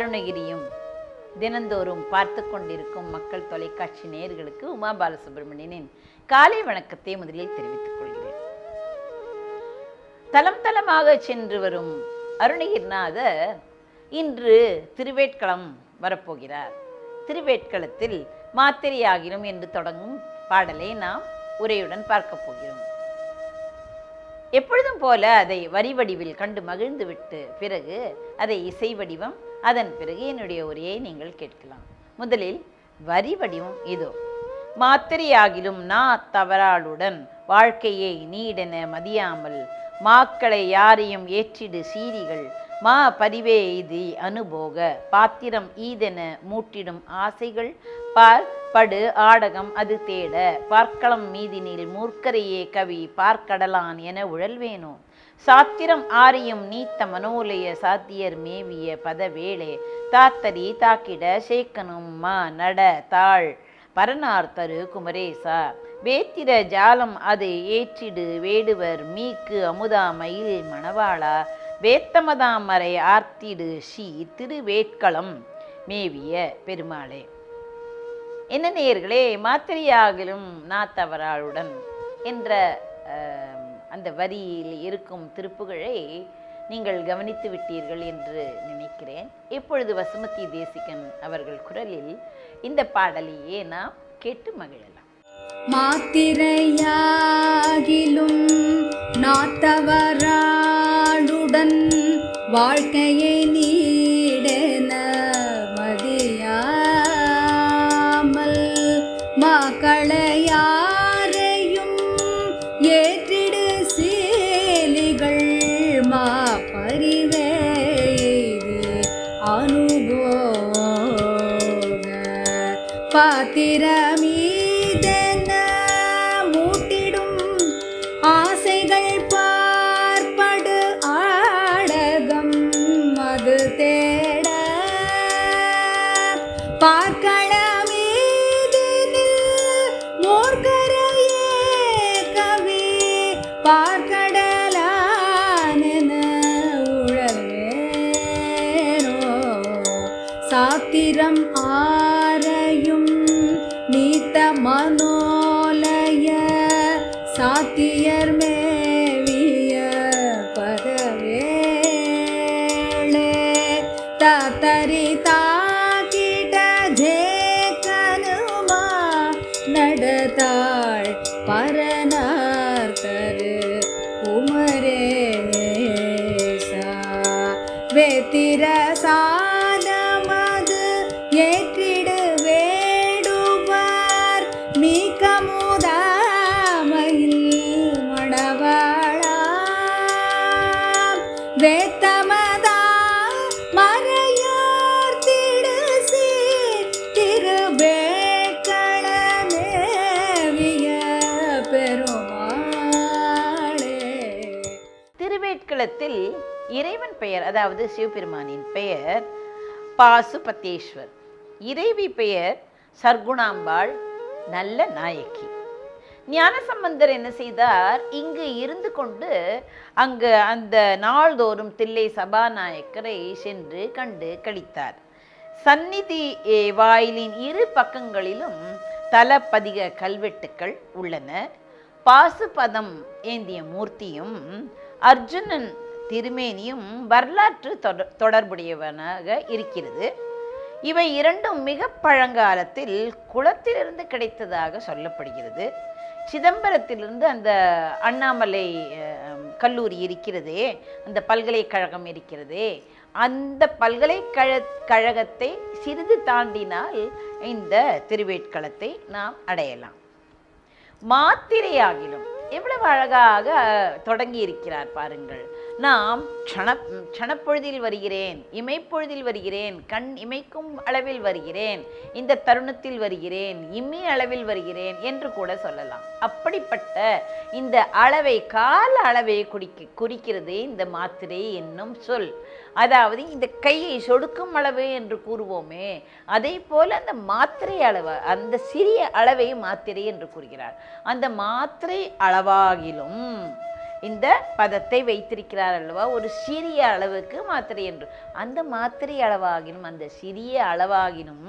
அழகனும் அருணகிரியும் தினந்தோறும் பார்த்து கொண்டிருக்கும் மக்கள் தொலைக்காட்சி நேயர்களுக்கு உமா பாலசுப்ரமணியனின் காலை வணக்கத்தை முதலில் தெரிவித்துக் கொள்கிறேன். தலம் தலமாக சென்று வரும் அருணகிரிநாதர் இன்று திருவேட்களம் வரப்போகிறார். திருவேட்களத்தில் மாத்திரையாகிலும் என்று தொடங்கும் பாடலை நாம் உரையுடன் பார்க்க போகிறோம். எப்பொழுதும் போல அதை வரி வடிவில் கண்டு மகிழ்ந்துவிட்டு பிறகு அதை இசை வடிவம் அதன் பிறகு என்னுடைய உரையை நீங்கள் கேட்கலாம். முதலில் வரி வடிவம் இதோ. மாத்திரையாகிலும் நா தவறாளுடன் வாழ்க்கையை நீடென மதியாமல் மாக்களை யாரையும் ஏற்றிடு சீரிகள் மா பதிவே இது அனுபோக பாத்திரம் ஈதென மூட்டிடும் ஆசைகள் பார் படு ஆடகம் அது தேட பார்க்களம் மீதினில் மூர்க்கரையே கவி பார்க்கடலான் என உழல்வேனோ? சாத்திரம் ஆரியும் நீத்த மனோலய சாத்தியர் மேவிய பதவேளே. தாத்தரி தாக்கிட சேக்கனும் மா நட தாள். பரனார் தரு குமரேசா. வேத்திர ஜாலம் அது ஏற்றிடு வேடுவர் மீக்கு அமுதா மயில் மணவாளா. வேத்தமதாமரை ஆர்த்திடு ஸ்ரீ திருவேட்களம் மேவிய பெருமாளே. என்ன நேயர்களே மாத்திரையாகலும் நாத்தவராளுடன் என்ற அந்த வரியில் இருக்கும் திருப்புகழை நீங்கள் கவனித்து விட்டீர்கள் என்று நினைக்கிறேன். இப்பொழுது வசுமதி தேசிகன் அவர்கள் குரலில் இந்த பாடலையே நாம் கேட்டு மகிழலாம். மாத்திரையாகிலும் நாத்தவராளுடன் வாழ்க்கையை நீடன மதியாமல் மக்களை சாத்திரம் ஆ வேத்தமதா மறையோர் திடுசி திருவேட்களமேவிய பெருமாளே. திருவேட்களத்தில் இறைவன் பெயர் அதாவது சிவபெருமானின் பெயர் பாசுபத்தேஸ்வர். இறைவி பெயர் சர்க்குணாம்பாள் நல்ல நாயகி. ஞானசம்பந்தர் என்ன செய்தார்? இங்கு இருந்து கொண்டு அங்கு அந்த நாள்தோறும் தில்லை சபாநாயக்கரை சென்று கண்டு கழித்தார். சந்நிதி வாயிலின் இரு பக்கங்களிலும் தலப்பதிக கல்வெட்டுக்கள் உள்ளன. பாசுபதம் ஏந்திய மூர்த்தியும் அர்ஜுனன் திருமேனியும் வரலாற்று தொடர் தொடர்புடையவனாக இருக்கிறது. இவை இரண்டும் மிக பழங்காலத்தில் குளத்திலிருந்து கிடைத்ததாக சொல்லப்படுகிறது. சிதம்பரத்திலிருந்து அந்த அண்ணாமலை கல்லூரி இருக்கிறதே அந்த பல்கலைக்கழகம் இருக்கிறதே அந்த பல்கலைக்கழ கழகத்தை சிறிது தாண்டினால் இந்த திருவேட்களத்தை நாம் அடையலாம். மாத்திரையாகிலும் எவ்வளவு அழகாக தொடங்கி இருக்கிறார் பாருங்கள். நாம் க்ஷண க்ஷணப்பொழுதில் வருகிறேன் இமைப்பொழுதில் வருகிறேன் கண் இமைக்கும் அளவில் வருகிறேன் இந்த தருணத்தில் வருகிறேன் இம்மி அளவில் வருகிறேன் என்று கூட சொல்லலாம். அப்படிப்பட்ட இந்த அளவை கால அளவை குறிக்க குறிக்கிறது இந்த மாத்திரை என்னும் சொல். அதாவது இந்த கையை சொடுக்கும் அளவு என்று கூறுவோமே அதே போல் அந்த மாத்திரை அளவு அந்த சிறிய அளவை மாத்திரை என்று கூறுகிறார். அந்த மாத்திரை அளவாகிலும் இந்த பதத்தை வைத்திருக்கிறார் அல்லவா? ஒரு சிறிய அளவுக்கு மாத்திரை என்று. அந்த மாத்திரை அளவாகினும் அந்த சிறிய அளவாகினும்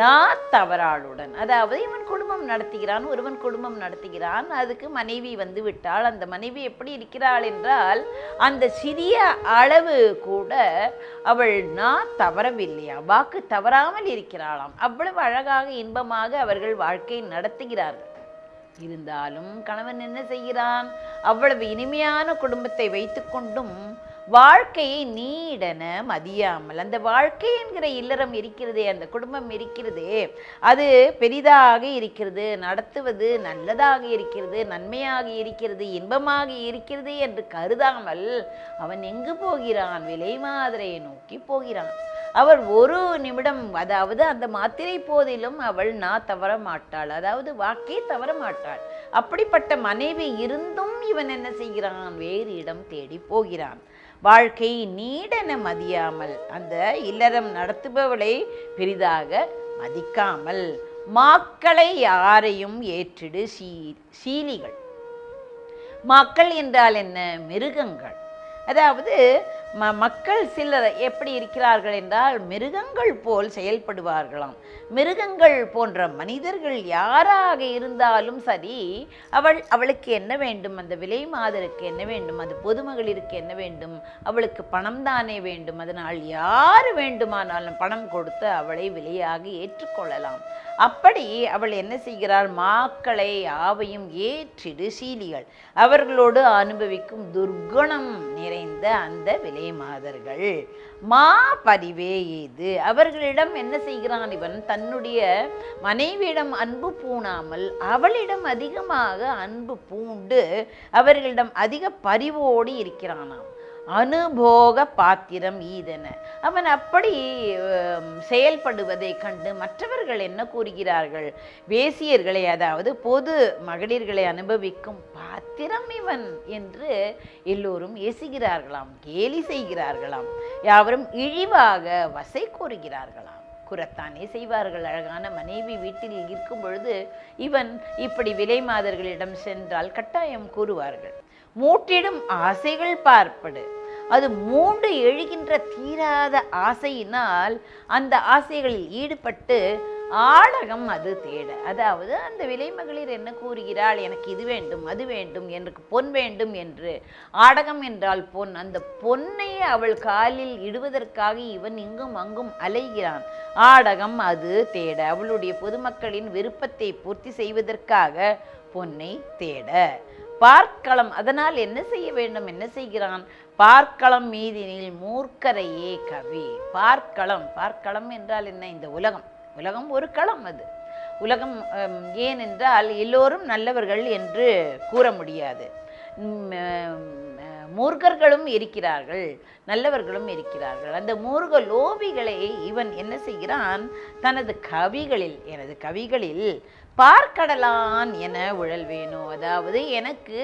நான் தவறாளுடன். அதாவது இவன் குடும்பம் நடத்துகிறான் ஒருவன் குடும்பம் நடத்துகிறான் அதுக்கு மனைவி வந்து விட்டாள் அந்த மனைவி எப்படி இருக்கிறாள் என்றால் அந்த சிறிய அளவு கூட அவள் நான் தவறவில்லையா வாக்கு தவறாமல் இருக்கிறாளாம். அவ்வளவு அழகாக இன்பமாக அவர்கள் வாழ்க்கை நடத்துகிறார்கள். இருந்தாலும் கணவன் என்ன செய்கிறான்? அவ்வளவு இனிமையான குடும்பத்தை வைத்துக்கொண்டும் வாழ்க்கையை நீடன மதியாமல் அந்த வாழ்க்கை என்கிற இல்லறம் இருக்கிறதே அந்த குடும்பம் இருக்கிறதே அது பெரிதாக இருக்கிறது நடத்துவது நல்லதாக இருக்கிறது நன்மையாக இருக்கிறது இன்பமாக இருக்கிறது என்று கருதாமல் அவன் எங்கு போகிறான்? விலை மாதிரையை நோக்கி போகிறான். அவள் ஒரு நிமிடம் அதாவது அந்த மாத்திரை போதிலும் அவள் நான் தவற மாட்டாள். அதாவது வாக்கே தவற மாட்டாள். அப்படிப்பட்ட மனைவி இருந்தும் இவன் என்ன செய்கிறான்? வேறு இடம் தேடி போகிறான். வாழ்க்கை நீடென மதியாமல் அந்த இல்லறம் நடத்துபவளை பெரிதாக மதிக்காமல் மாக்களை யாரையும் ஏற்றிடு சீ சீலிகள். மக்கள் என்றால் என்ன? மிருகங்கள். அதாவது ம மக்கள் சிலர் எப்படி இருக்கிறார்கள் என்றால் மிருகங்கள் போல் செயல்படுவார்களாம். மிருகங்கள் போன்ற மனிதர்கள் யாராக இருந்தாலும் சரி அவள் அவளுக்கு என்ன வேண்டும்? அந்த விலை மாதருக்கு என்ன வேண்டும்? அது பொதுமகளிருக்கு என்ன வேண்டும்? அவளுக்கு பணம் தானே வேண்டும்? அதனால் யார் வேண்டுமானாலும் பணம் கொடுத்து அவளை விலையாக ஏற்றுக்கொள்ளலாம். அப்படி அவள் என்ன செய்கிறாள்? மாக்களை யாவையும் ஏற்றிடு சீலிகள். அவர்களோடு அனுபவிக்கும் துர்குணம் நிறைந்த அந்த விலை மாதர்கள். மா பரிவே ஏது? அவர்களிடம் என்ன செய்கிறான் இவன்? தன்னுடைய மனைவியிடம் அன்பு பூணாமல் அவளிடம் அதிகமாக அன்பு பூண்டு அவர்களிடம் அதிக பரிவோடு இருக்கிறானாம். அனுபோக பாத்திரம் ஈதன. அவன் அப்படி செயல்படுவதை கண்டு மற்றவர்கள் என்ன கூறுகிறார்கள்? வேசியர்களை அதாவது பொது மகளிர்களை அனுபவிக்கும் பாத்திரம் இவன் என்று எல்லோரும் ஏசுகிறார்களாம் கேலி செய்கிறார்களாம் யாவரும் இழிவாக வசை கூறுகிறார்களாம். குரத்தானே செய்வார்கள். அழகான மனைவி வீட்டில் இருக்கும் பொழுது இவன் இப்படி விலை மாதர்களிடம் சென்றால் கட்டாயம் கூறுவார்கள். மூட்டிடும் ஆசைகள் பார்ப்படு. அது மூண்டு எழுகின்ற தீராத ஆசையினால் அந்த ஆசைகளில் ஈடுபட்டு ஆடகம் அது தேட. அதாவது அந்த விலை மகளிர் என்ன கூறுகிறாள்? எனக்கு இது வேண்டும் அது வேண்டும் எனக்கு பொன் வேண்டும் என்று. ஆடகம் என்றால் பொன். அந்த பொன்னை அவள் காலில் இடுவதற்காக இவன் இங்கும் அங்கும் அலைகிறான். ஆடகம் அது தேட. அவளுடைய பொதுமக்களின் விருப்பத்தை பூர்த்தி செய்வதற்காக பொன்னை தேட. பார்க்களம். அதனால் என்ன செய்ய வேண்டும்? என்ன செய்கிறான்? பார்க்களம் மீதினில் மூர்க்கரையே கவி. பார்க்களம். பார்க்களம் என்றால் என்ன? இந்த உலகம். உலகம் ஒரு களம் அது. உலகம் ஏனென்றால் எல்லோரும் நல்லவர்கள் என்று கூற முடியாது. மூர்கர்களும் மூர்க்கர்களும் இருக்கிறார்கள். நல்லவர்களும் இருக்கிறார்கள். அந்த மூர்க லோபிகளை இவன் என்ன செய்கிறான்? தனது கவிகளில் எனது கவிகளில் பார்க்கடலான் என உழல் வேணும் அதாவது எனக்கு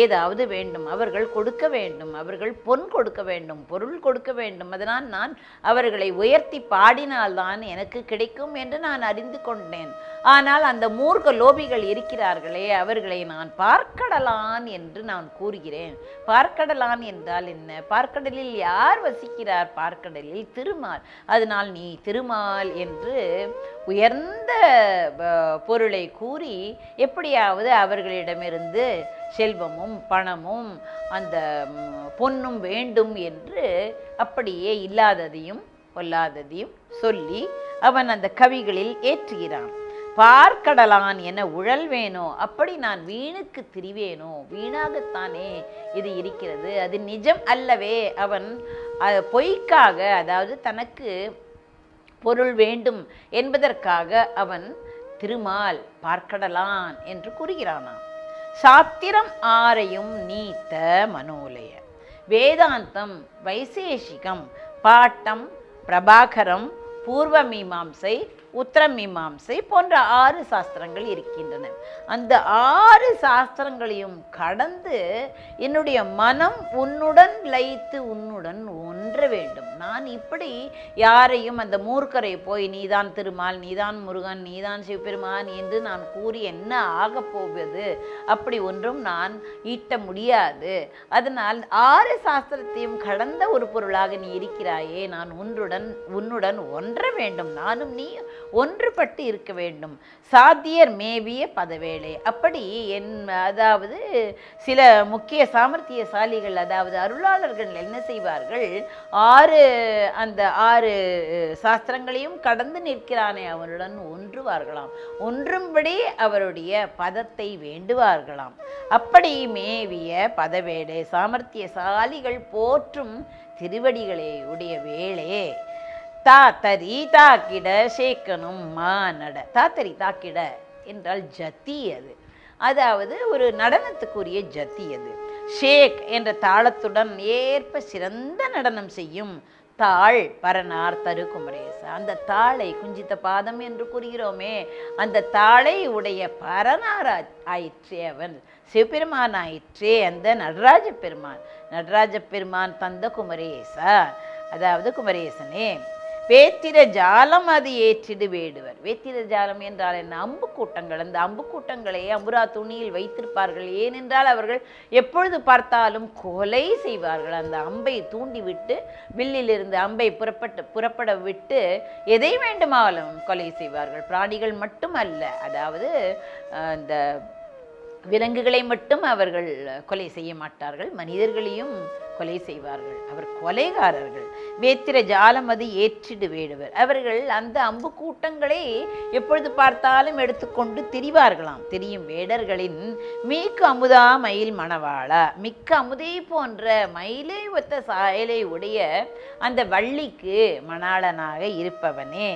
ஏதாவது வேண்டும் அவர்கள் கொடுக்க வேண்டும் அவர்கள் பொன் கொடுக்க வேண்டும் பொருள் கொடுக்க வேண்டும். அதனால் நான் அவர்களை உயர்த்தி பாடினால்தான் எனக்கு கிடைக்கும் என்று நான் அறிந்து கொண்டேன். ஆனால் அந்த மூர்க்க லோபிகள் இருக்கிறார்களே அவர்களை நான் பார்க்கடலான் என்று நான் கூறுகிறேன். பார்க்கடலான் என்றால் என்ன? பார்க்கடலில் யார் வசிக்கிறார்? பார்க்கடலில் திருமால். அதனால் நீ திருமால் என்று உயர்ந்த பொருளை கூறி எப்படியாவது அவர்களிடமிருந்து செல்வமும் பணமும் அந்த பொண்ணும் பொன்னும் வேண்டும் என்று அப்படியே இல்லாததையும் கொல்லாததையும் சொல்லி அவன் அந்த கவிகளில் ஏற்றுகிறான். பார்க்கடலான் என உழல் வேணும் அப்படி நான் வீணுக்கு திரிவேனோ வீணாகத்தானே இது இருக்கிறது. அது நிஜம் அல்லவே. அவன் பொய்க்காக அதாவது தனக்கு பொருள் வேண்டும் என்பதற்காக அவன் திருமால் பார்க்கடலான் என்று கூறுகிறானாம். சாத்திரம் ஆரையும் நீத்த மனோலய. வேதாந்தம் வைசேஷிகம் பாட்டம் பிரபாகரம் பூர்வ மீமாம்சை உத்தரமீமாம்சை போன்ற ஆறு சாஸ்திரங்கள் இருக்கின்றன. அந்த ஆறு சாஸ்திரங்களையும் கடந்து என்னுடைய மனம் உன்னுடன் லயித்து உன்னுடன் ஒன்ற வேண்டும். நான் இப்படி யாரையும் அந்த மூர்க்கரை போய் நீதான் திருமால் நீதான் முருகன் நீதான் சிவபெருமான் என்று நான் கூறி என்ன ஆகப் போவது அப்படி ஒன்றும் நான் ஈட்ட முடியாது. அதனால் ஆறு சாஸ்திரத்தையும் கடந்த ஒரு பொருளாக நீ இருக்கிறாயே நான் ஒன்றுடன் உன்னுடன் ஒன்ற வேண்டும். நானும் நீ ஒன்றுபட்டு இருக்க வேண்டும். சாத்தியர் மேவிய பதவேளை. அப்படி என் அதாவது சில முக்கிய சாமர்த்தியசாலிகள் அதாவது அருளாளர்கள் என்ன செய்வார்கள்? ஆறு அந்த ஆறு சாஸ்திரங்களையும் கடந்து நிற்கிறானே அவனுடன் ஒன்றுவார்களாம். ஒன்றும்படி அவருடைய பதத்தை வேண்டுவார்களாம். அப்படி மேவிய பதவேளை சாமர்த்தியசாலிகள் போற்றும் திருவடிகளே உடைய வேளே. தாத்தரி தாக்கிட சேக்கனும் மானட தாத்தரி தாக்கிட என்றால் ஜதி அது. அதாவது ஒரு நடனத்துக்குரிய ஜதி அது. ஷேக் என்ற தாளத்துடன் ஏற்ப சிறந்த நடனம் செய்யும் தாள் பரனார் தரு குமரேச அந்த தாளை குஞ்சித்த பாதம் என்று கூறுகிறோமே அந்த தாளை உடைய பரனார் ஆயிற்றே அவன். சிவபெருமான் ஆயிற்றே அந்த நடராஜ பெருமான். நடராஜ பெருமான் தந்த குமரேசா. அதாவது குமரேசனே வேத்திர ஜாலம் அது ஏற்றிடு வேடுவர். வேத்திர ஜாலம் என்றால் என்ன? அம்பு கூட்டங்கள் அந்த அம்பு கூட்டங்களை அம்புரா துணியில் வைத்திருப்பார்கள். ஏனென்றால் அவர்கள் எப்பொழுது பார்த்தாலும் கொலை செய்வார்கள். அந்த அம்பை தூண்டிவிட்டு வில்லிலிருந்து அம்பை புறப்பட்டு புறப்பட விட்டு எதை வேண்டுமானாலும் கொலை செய்வார்கள். பிராணிகள் மட்டுமல்ல. அதாவது அந்த இந்த விலங்குகளை மட்டும் அவர்கள் கொலை செய்ய மாட்டார்கள். மனிதர்களையும் கொலை செய்வார்கள். அவர் கொலைகாரர்கள். வேத்திர ஜாலம் அது ஏற்றிடு வேடுவர் அவர்கள் அந்த அம்பு கூட்டங்களை எப்பொழுது பார்த்தாலும் எடுத்துக்கொண்டு திரிவார்களாம். தெரியும் வேடர்களின் மீக்கு அமுதா மயில் மணவாளா. மிக்க அமுதை போன்ற மயிலை ஒத்த சாயலை உடைய அந்த வள்ளிக்கு மணாளனாக இருப்பவனே.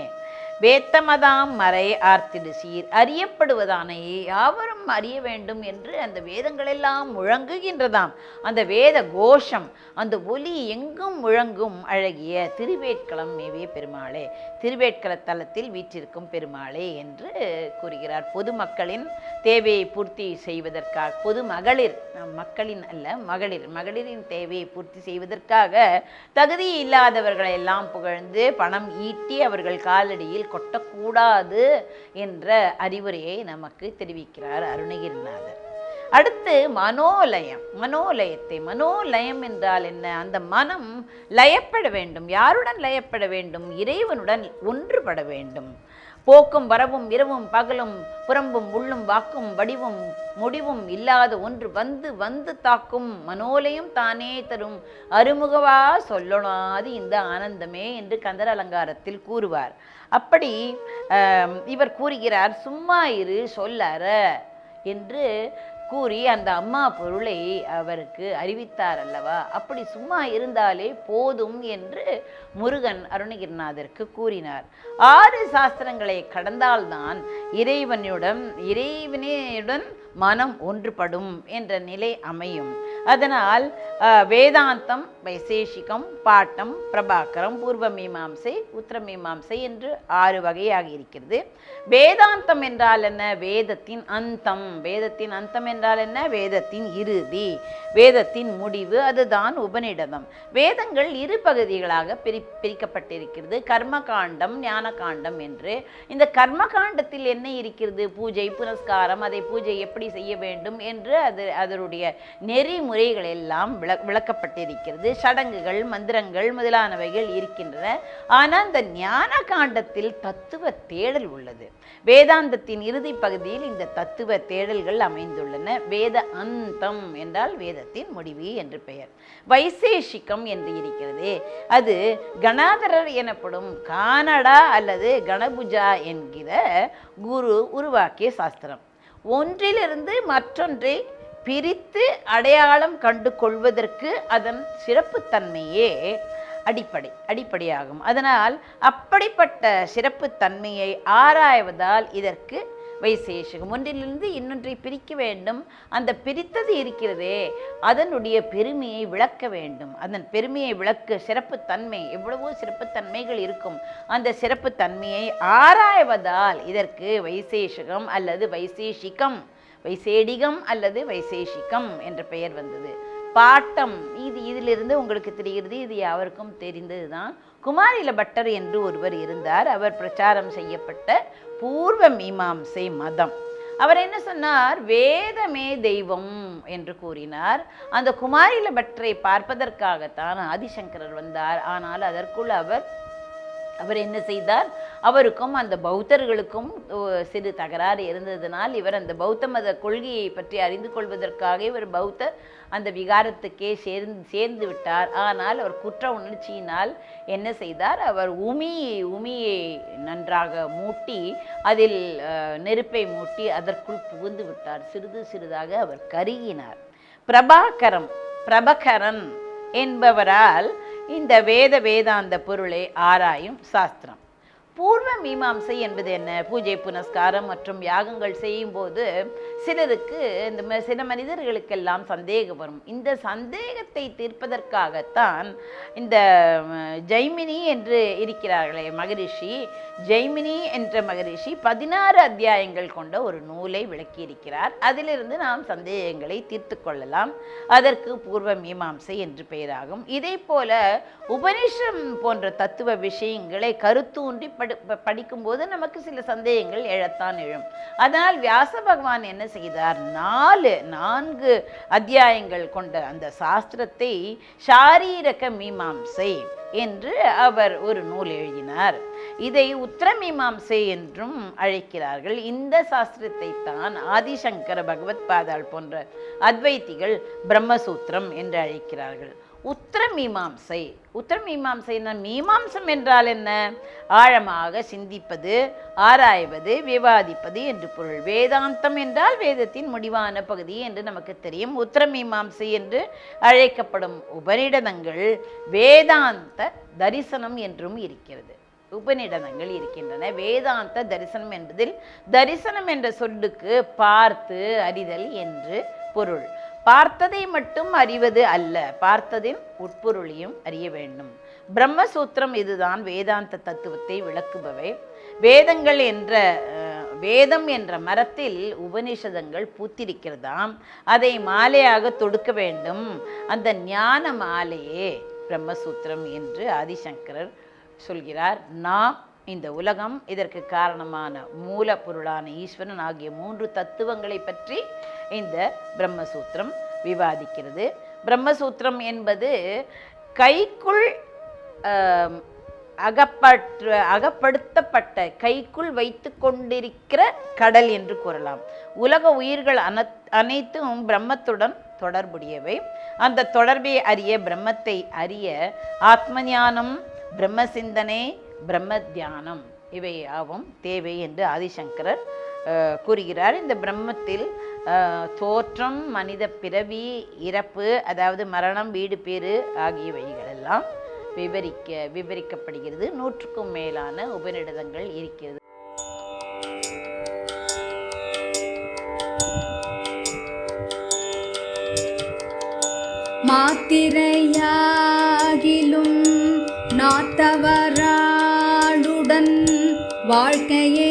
வேத்தமதாம் மறை ஆர்த்திடு சீர். அறியப்படுவதான யாவரும் அறிய வேண்டும் என்று அந்த வேதங்களெல்லாம் முழங்குகின்றதாம். அந்த வேத கோஷம் அந்த ஒலி எங்கும் முழங்கும் அழகிய திருவேட்களம் மேவே பெருமாளே திருவேட்கள தலத்தில் வீற்றிருக்கும் பெருமாளே என்று கூறுகிறார். பொதுமக்களின் தேவையை பூர்த்தி செய்வதற்காக பொது மகளிர் மக்களின் அல்ல மகளிர் மகளிரின் தேவையை பூர்த்தி செய்வதற்காக தகுதி இல்லாதவர்களெல்லாம் புகழ்ந்து பணம் ஈட்டி அவர்கள் காலடியில் கொட்டக்கூடாது என்ற அறிவுரையை நமக்கு தெரிவிக்கிறார் அருணகிரிநாதர். அடுத்து மனோலயம். மனோலயத்தை மனோலயம் என்றால் என்ன? அந்த மனம் லயப்பட வேண்டும். யாருடன் லயப்பட வேண்டும்? இறைவனுடன் ஒன்றுபட வேண்டும். போக்கும் வரவும் இரவும் பகலும் புறம்பும் உள்ளும் வாக்கும் வடிவும் முடிவும் இல்லாத ஒன்று வந்து வந்து தாக்கும் மனோலையும் தானே தரும். அருமுகவா சொல்லணாது இந்த ஆனந்தமே என்று கந்தர் அலங்காரத்தில் கூறுவார். அப்படி இவர் கூறுகிறார் சும்மா இரு சொல்லற என்று கூறி அந்த அம்மா பொருளை அவருக்கு அறிவித்தார் அல்லவா? அப்படி சும்மா இருந்தாலே போதும் என்று முருகன் அருணகிரிநாதருக்கு கூறினார். ஆறு சாஸ்திரங்களை கடந்தால்தான் இறைவனுடன் இறைவனுடன் மனம் ஒன்றுபடும் என்ற நிலை அமையும். அதனால் வேதாந்தம் வைசேஷிகம் பாட்டம் பிரபாகரம் பூர்வ மீமாம்சை உத்தர மீமாம்சை என்று ஆறு வகையாக இருக்கிறது. வேதாந்தம் என்றால் என்ன? வேதத்தின் அந்தம். வேதத்தின் அந்தம் என்றால் என்ன? வேதத்தின் இறுதி. வேதத்தின் முடிவு அதுதான் உபநிடதம். வேதங்கள் இரு பகுதிகளாக பிரி பிரிக்கப்பட்டிருக்கிறது. கர்ம காண்டம் ஞான காண்டம் என்று. இந்த கர்ம காண்டத்தில் என்ன இருக்கிறது? பூஜை புனஸ்காரம் அதை பூஜை எப்படி செய்ய வேண்டும் என்று அது அதனுடைய நெறிமுறைகள் எல்லாம் விள விளக்கப்பட்டிருக்கிறது. சடங்குகள் மந்திரங்கள் முதலானவைகள் இருக்கின்றன. ஆனால் இந்த ஞான காண்டத்தில் தத்துவ தேடல் உள்ளது. வேதாந்தத்தின் இறுதி பகுதியில் இந்த தத்துவ தேடல்கள் அமைந்துள்ளன. வேத அந்தம் என்றால் வேதத்தின் முடிவு என்று பெயர். வைசேஷிக்கம் என்று இருக்கிறது. அது கணாதரர் எனப்படும் கானடா அல்லது கணபுஜா என்கிற குரு உருவாக்கிய சாஸ்திரம். ஒன்றிலிருந்து மற்றொன்றை பிரித்து அடையாளம் கண்டு கொள்வதற்கு அதன் சிறப்புத்தன்மையே அடிப்படை அடிப்படையாகும். அதனால் அப்படிப்பட்ட சிறப்புத்தன்மையை ஆராய்வதால் இதற்கு வைசேஷிகம். ஒன்றிலிருந்து இன்னொன்றை பிரிக்க வேண்டும். அந்த பிரித்தது இருக்கிறதே அதனுடைய பெருமையை விளக்க வேண்டும். அதன் பெருமையை விளக்க சிறப்புத்தன்மை எவ்வளவோ சிறப்புத்தன்மைகள் இருக்கும். அந்த சிறப்புத்தன்மையை ஆராய்வதால் இதற்கு வைசேஷகம் அல்லது வைசேஷிகம் வைசேடிகம் அல்லது வைசேஷிகம் என்ற பெயர் வந்தது. பாட்டம் இது இதிலிருந்து உங்களுக்கு தெரிகிறது இது யாவருக்கும் தெரிந்ததுதான். குமாரில பட்டர் என்று ஒருவர் இருந்தார். அவர் பிரச்சாரம் செய்யப்பட்ட பூர்வ மீமாம்சை மதம். அவர் என்ன சொன்னார்? வேதமே தெய்வம் என்று கூறினார். அந்த குமாரில பட்டரை பார்ப்பதற்காகத்தான் ஆதிசங்கரர் வந்தார். ஆனால் அதற்குள் அவர் அவர் என்ன செய்தார்? அவருக்கும் அந்த பௌத்தர்களுக்கும் சிறு தகராறு இருந்ததினால் இவர் அந்த பௌத்த மத கொள்கையை பற்றி அறிந்து கொள்வதற்காக இவர் பௌத்த அந்த விகாரத்துக்கே சேர்ந்து சேர்ந்து விட்டார். ஆனால் அவர் குற்ற உணர்ச்சியினால் என்ன செய்தார்? அவர் உமியை உமியை நன்றாக மூட்டி அதில் நெருப்பை மூட்டி அதற்குள் புகுந்து விட்டார். சிறிது சிறிதாக அவர் கருகினார். பிரபாகரம் பிரபகரன் என்பவரால் இந்த வேத வேதாந்த பொருளை ஆராயும் சாஸ்திரம். பூர்வ மீமாம்சை என்பது என்ன? பூஜை புனஸ்காரம் மற்றும் யாகங்கள் செய்யும்போது சிலருக்கு இந்த ம- சில மனிதர்களுக்கெல்லாம் சந்தேகம் வரும். இந்த சந்தேகத்தை தீர்ப்பதற்காகத்தான் இந்த ஜெய்மினி என்று இருக்கிறார்களே மகரிஷி. ஜெய்மினி என்ற மகரிஷி பதினாறு அத்தியாயங்கள் கொண்ட ஒரு நூலை விளக்கியிருக்கிறார். அதிலிருந்து நாம் சந்தேகங்களை தீர்த்து கொள்ளலாம். அதற்கு பூர்வ மீமாம்சை என்று பெயராகும். இதே போல உபனிஷம் போன்ற தத்துவ விஷயங்களை கருத்தூன்றி படு படிக்கும்போது நமக்கு சில சந்தேகங்கள் எழத்தான் எழும். அதனால் வியாச பகவான் என்ன செய்தார்? நாலு நான்கு அத்தியாயங்கள் கொண்ட அந்த சாஸ்திரத்தை சாரீரக மீமாம்சை என்று அவர் ஒரு நூல் எழுதினார். இதை உத்தரமீமாம்சை என்றும் அழைக்கிறார்கள். இந்த சாஸ்திரத்தை தான் ஆதிசங்கர பகவத் பாதாள் போன்ற அத்வைத்திகள் பிரம்மசூத்திரம் என்று அழைக்கிறார்கள். உத்தரமீமாம்சை. உத்தரமீமாம்சைனா மீமாம்சம் என்றால் என்ன? ஆழமாக சிந்திப்பது ஆராய்வது விவாதிப்பது என்று பொருள். வேதாந்தம் என்றால் வேதத்தின் முடிவான பகுதி என்று நமக்கு தெரியும். உத்தரமீமாம்சை என்று அழைக்கப்படும் உபநிடதங்கள் வேதாந்த தரிசனம் என்றும் இருக்கிறது. உபநிடதங்கள் இருக்கின்றன. வேதாந்த தரிசனம் என்பதில் தரிசனம் என்ற சொல்லுக்கு பார்த்து அறிதல் என்று பொருள். பார்த்ததை மட்டும் அறிவது அல்ல. பார்த்ததின் உட்பொருளையும் அறிய வேண்டும். பிரம்மசூத்திரம் இதுதான் வேதாந்த தத்துவத்தை விளக்குபவை. வேதங்கள் என்ற வேதம் என்ற மரத்தில் உபனிஷதங்கள் பூத்திருக்கிறதாம். அதை மாலையாக தொடுக்க வேண்டும். அந்த ஞான மாலையே பிரம்மசூத்திரம் என்று ஆதிசங்கரர் சொல்கிறார். நாம் இந்த உலகம் இதற்கு காரணமான மூலப்பொருளான ஈஸ்வரன் ஆகிய மூன்று தத்துவங்களை பற்றி இந்த பிரம்மசூத்திரம் விவாதிக்கிறது. பிரம்மசூத்திரம் என்பது கைக்குள் அகப்பற்று அகப்படுத்தப்பட்ட கைக்குள் வைத்து கொண்டிருக்கிற கடல் என்று கூறலாம். உலக உயிர்கள் அன அனைத்தும் பிரம்மத்துடன் தொடர்புடையவை. அந்த தொடர்பை அறிய பிரம்மத்தை அறிய ஆத்ம ஞானம் பிரம்ம சிந்தனை பிரம்ம தியானம் இவை யாவும் தேவை என்று ஆதிசங்கரர் கூறுகிறார். இந்த பிரம்மத்தில் தோற்றம் மனித பிறவி இறப்பு அதாவது மரணம் வீடு பேறு ஆகியவைகளெல்லாம் விவரிக்க விவரிக்கப்படுகிறது. நூற்றுக்கும் மேலான உபநிடதங்கள் இருக்கிறது. மாத்திரையா வாழ்க்கையே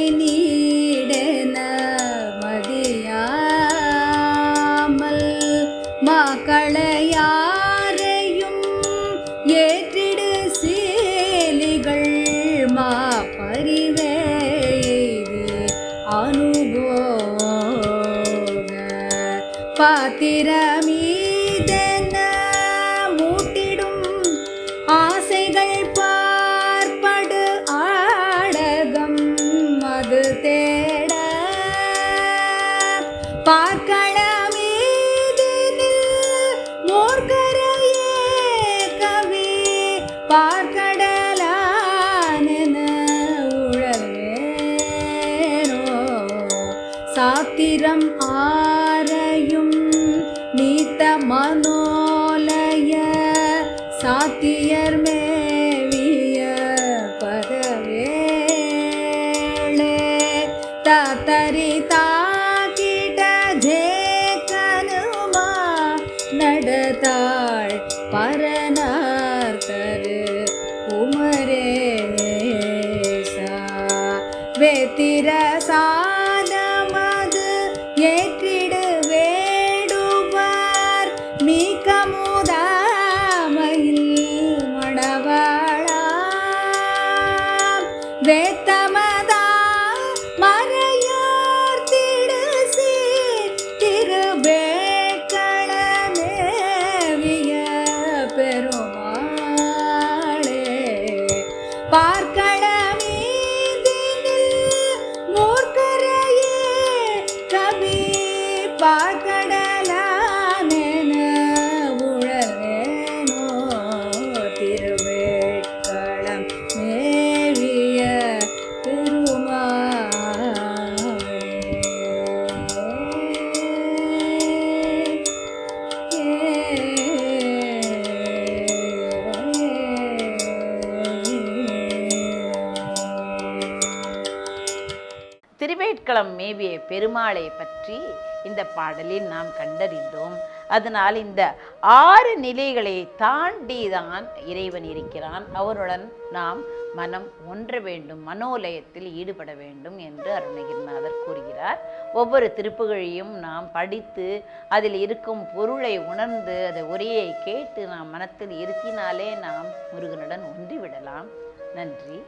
பெருமாளை பற்றி இந்த பாடலில் நாம் கண்டறிந்தோம். அதனால் இந்த ஆறு நிலைகளை தாண்டி தான் இறைவன் இருக்கிறான். அவருடன் நாம் மனம் ஒன்ற வேண்டும் மனோலயத்தில் ஈடுபட வேண்டும் என்று அருணகிரிநாதர் கூறுகிறார். ஒவ்வொரு திருப்புகழையும் நாம் படித்து அதில் இருக்கும் பொருளை உணர்ந்து அதை உரையை கேட்டு நாம் மனத்தில் இருத்தினாலே நாம் முருகனுடன் ஒன்றிவிடலாம். நன்றி.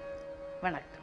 வணக்கம்.